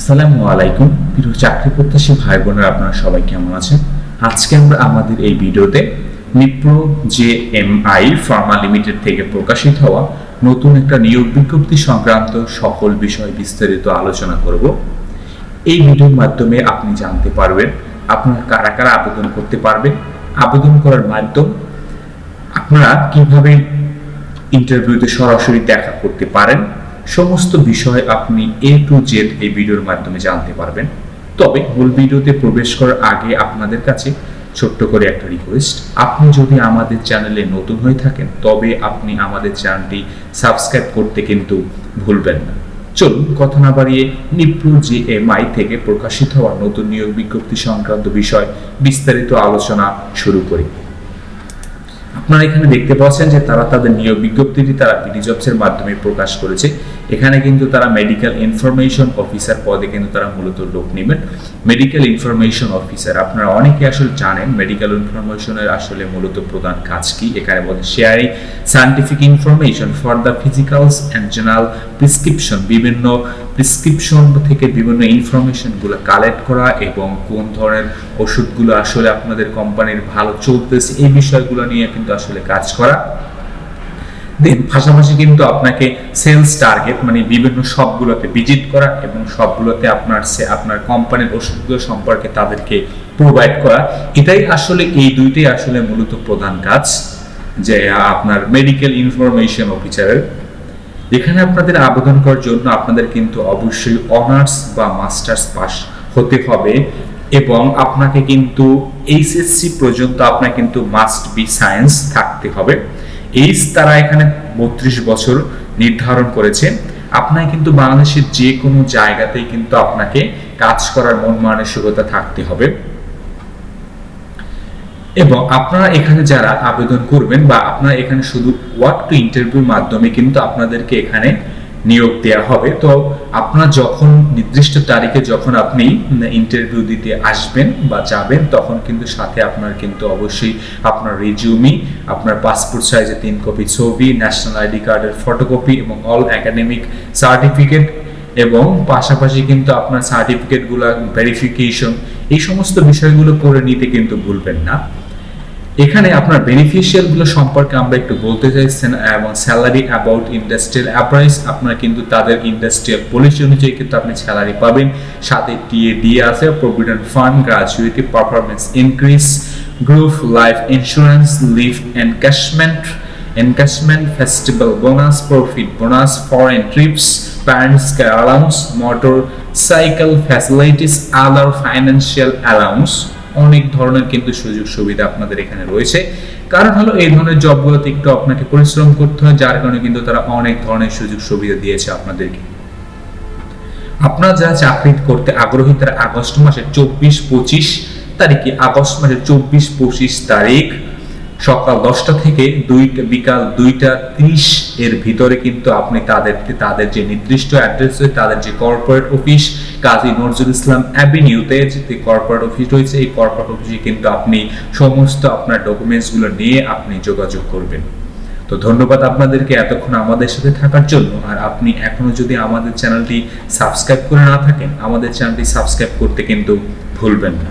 আসসালামু আলাইকুম। প্রিয় চাকরি প্রত্যাশী ভাই বোনেরা আপনারা সবাই কেমন আছেন? আজকে আমরা আমাদের এই ভিডিওতে Nipro J M I pharma limited থেকে প্রকাশিত হওয়া নতুন একটা নিয়োগ বিজ্ঞপ্তি সংক্রান্ত সকল বিষয় বিস্তারিত আলোচনা করব। এই ভিডিওর মাধ্যমে আপনি জানতে পারবেন আপনারা কারা কারা আবেদন করতে পারবেন, আবেদন করার মাধ্যম আপনারা কীভাবে ইন্টারভিউতে সরাসরি দেখা করতে পারেন সমস্ত বিষয় আপনি এ টু জেড এই ভিডিওর মাধ্যমে জানতে পারবেন। তবে মূল ভিডিওতে প্রবেশ করার আগে আপনাদের কাছে ছোট্ট করে একটা রিকোয়েস্ট আপনি যদি আমাদের চ্যানেলে নতুন হয়ে থাকেন, তবে আপনি আমাদের চ্যানেলটি সাবস্ক্রাইব করতে কিন্তু ভুলবেন না। চলুন কথা না বাড়িয়ে নিপ্রু জে এম আই থেকে প্রকাশিত হওয়া নতুন নিয়োগ বিজ্ঞপ্তি সংক্রান্ত বিষয় বিস্তারিত আলোচনা শুরু করি। আপনারা এখানে দেখতে পাচ্ছেন যে তারা তাদের নিয়োগ বিজ্ঞপ্তিটি তারা পিডি জবসের মাধ্যমে প্রকাশ করেছে। এখানে কিন্তু তারা মেডিকেল ইনফরমেশন অফিসার পদে কিন্তু তারা মূলত লোক নেবেন। মেডিকেল ইনফরমেশন অফিসার আপনারা অনেকে আসলে জানেন মেডিকেল ইনফরমেশনের আসলে মূলত প্রধান কাজ কি? এখানে বলে sharing scientific information for the physicals and general prescription বিভিন্ন প্রিসক্রিপশন থেকে বিভিন্ন ইনফরমেশনগুলো কালেক্ট করা এবং কোন ধরনের ওষুধগুলো আসলে আপনাদের কোম্পানির ভালো চলতেছে, এই বিষয়গুলো নিয়ে কিন্তু আসলে কাজ করা। দেন পাশাপাশি কিন্তু আপনাকে সেলস টার্গেট মানে বিভিন্ন সবগুলোতে ভিজিট করা এবং সবগুলোতে আপনার সে, আপনার কোম্পানির ওষুধগুলো সম্পর্কে তাদেরকে প্রোভাইড করা। এটাই আসলে, এই দুইটাই আসলে মূলত প্রধান কাজ যে, আপনার মেডিকেল ইনফরমেশন অফিসারের এখানে আপনাদের আবেদন করার জন্য আপনাদের কিন্তু অবশ্যই অনার্স বা মাস্টার্স পাস হতে হবে। এবং আপনাকে কিন্তু এইচএসসি পর্যন্ত আপনার কিন্তু মাস্ট বি সায়েন্স থাকতে হবে। এইজ তারা এখানে বত্রিশ বছর নির্ধারণ করেছে। আপনাকে কিন্তু বাংলাদেশের যে কোনো জায়গাতেই কিন্তু আপনাকে কাজ করার মন মানসিকতা থাকতে হবে। এবং আপনারা এখানে যারা আবেদন করবেন বা আপনারা এখানে শুধু ওয়ার্ক টু ইন্টারভিউর মাধ্যমে কিন্তু আপনাদেরকে এখানে নিয়োগ দেওয়া হবে। তো আপনারা যখন নির্দিষ্ট তারিখে যখন আপনি ইন্টারভিউ দিতে আসবেন বা যাবেন, তখন কিন্তু সাথে আপনার কিন্তু অবশ্যই আপনার রিজিউমি আপনার পাসপোর্ট সাইজের তিন কপি ছবি ন্যাশনাল আইডি কার্ডের ফটোকপি এবং অল একাডেমিক সার্টিফিকেট এবং পাশাপাশি কিন্তু আপনার সার্টিফিকেটগুলো ভেরিফিকেশন এই সমস্ত বিষয়গুলো করে নিতে কিন্তু ভুলবেন না। এখানে আপনার বেনিফিশিয়ালগুলো সম্পর্কে আমরা একটু বলতে চাইছেন এবং স্যালারি অ্যাবাউট ইন্ডাস্ট্রিয়াল অ্যাপ্রাইস আপনার কিন্তু তাদের ইন্ডাস্ট্রিয়াল পলিসি অনুযায়ী কিন্তু আপনি স্যালারি পাবেন। সাথে টিএ আছে provident fund gratuity performance increase group life insurance leave encashment encashment festival bonus profit bonus foreign trips parents care allowance motor cycle facilities other financial allowance অনেক ধরনের কিন্তু সুযোগ সুবিধা আপনাদের এখানে রয়েছে। কারণ হলো এই ধরনের জবগুলোতে একটু আপনাকে পরিশ্রম করতে হয়, যার কারণে কিন্তু তারা অনেক ধরনের সুযোগ সুবিধা দিয়েছে আপনাদেরকে। আপনারা যারা চাকরি করতে আগ্রহী, তারা আগস্ট মাসের চব্বিশ পঁচিশ তারিখে, আগস্ট মাসের চব্বিশ পঁচিশ তারিখ সকাল দশটা থেকে দুইটা, বিকাল দুইটা ত্রিশ এর ভিতরে কিন্তু আপনি তাদেরকে, তাদের যে নির্দিষ্ট অ্যাড্রেস, তাদের যে কর্পোরেট অফিস কাজী নজরুল ইসলাম অ্যাভিনিউতে যে কর্পোরেট অফিস রয়েছে, এই কর্পোরেট অফিসে কিন্তু আপনি সমস্ত আপনার ডকুমেন্টসগুলো নিয়ে আপনি যোগাযোগ করবেন। তো ধন্যবাদ আপনাদেরকে এতক্ষণ আমাদের সাথে থাকার জন্য। আর আপনি এখনও যদি আমাদের চ্যানেলটি সাবস্ক্রাইব করে না থাকেন, আমাদের চ্যানেলটি সাবস্ক্রাইব করতে কিন্তু ভুলবেন না।